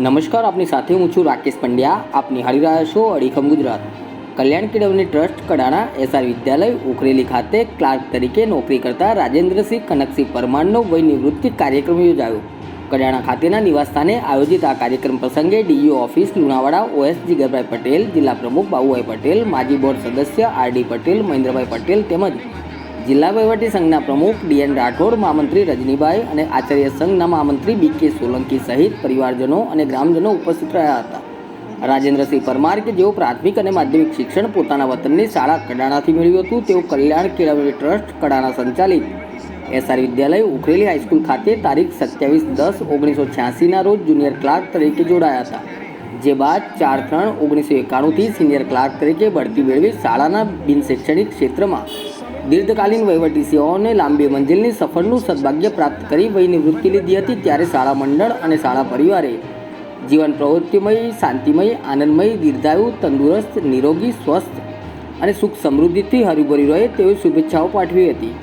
નમસ્કાર, આપની સાથે હું છું રાકેશ પંડ્યા. આપ નિહાળી રહ્યા છો અડીખમ ગુજરાત. કલ્યાણ કેળવણી ટ્રસ્ટ, કડાણા એસઆર વિદ્યાલય, ઉખરેલી ખાતે ક્લાર્ક તરીકે નોકરી કરતા રાજેન્દ્રસિંહ કનકસિંહ પરમારનો વય નિવૃત્તિ કાર્યક્રમ યોજાયો. કડાણા ખાતેના નિવાસસ્થાને આયોજિત આ કાર્યક્રમ પ્રસંગે ડીઈઓ ઓફિસ, લુણાવાડા, ઓએસ જીગરભાઈ પટેલ, જિલ્લા પ્રમુખ બાબુભાઈ પટેલ, માજી બોર્ડ સદસ્ય આરડી પટેલ, મહેન્દ્રભાઈ પટેલ તેમજ જિલ્લા વહીવટી સંઘના પ્રમુખ ડીએન રાઠોડ, મહામંત્રી રજનીભાઈ અને આચાર્ય સંઘના મહામંત્રી બી કે સોલંકી સહિત પરિવારજનો અને ગ્રામજનો ઉપસ્થિત રહ્યા હતા. રાજેન્દ્રસિંહ પરમાર કે જેઓ પ્રાથમિક અને માધ્યમિક શિક્ષણ પોતાના વતનની શાળા કડાણાથી મેળવ્યું હતું, તેઓ કલ્યાણ કેળવણી ટ્રસ્ટ કડાણા સંચાલિત એસઆર વિદ્યાલય ઉખરેલી હાઈસ્કૂલ ખાતે તારીખ સત્યાવીસ દસ ઓગણીસો છ્યાસીના રોજ જુનિયર ક્લાર્ક તરીકે જોડાયા હતા. જે બાદ ચાર ત્રણ ઓગણીસો એકાણુંથી સિનિયર ક્લાર્ક તરીકે બઢતી મેળવી શાળાના બિન શૈક્ષણિક ક્ષેત્રમાં દીર્ઘકાલીન વહીવટી સેવાઓને લાંબી મંજિલની સફળનું સદભાગ્ય પ્રાપ્ત કરી વયની વૃત્તિ લીધી હતી ત્યારે શાળા મંડળ અને શાળા પરિવારે જીવન પ્રવૃત્તિમય, શાંતિમય, આનંદમય, દીર્ઘાયુ, તંદુરસ્ત, નિરોગી, સ્વસ્થ અને સુખ સમૃદ્ધિથી હરીભરી રહે તેવી શુભેચ્છાઓ પાઠવી હતી.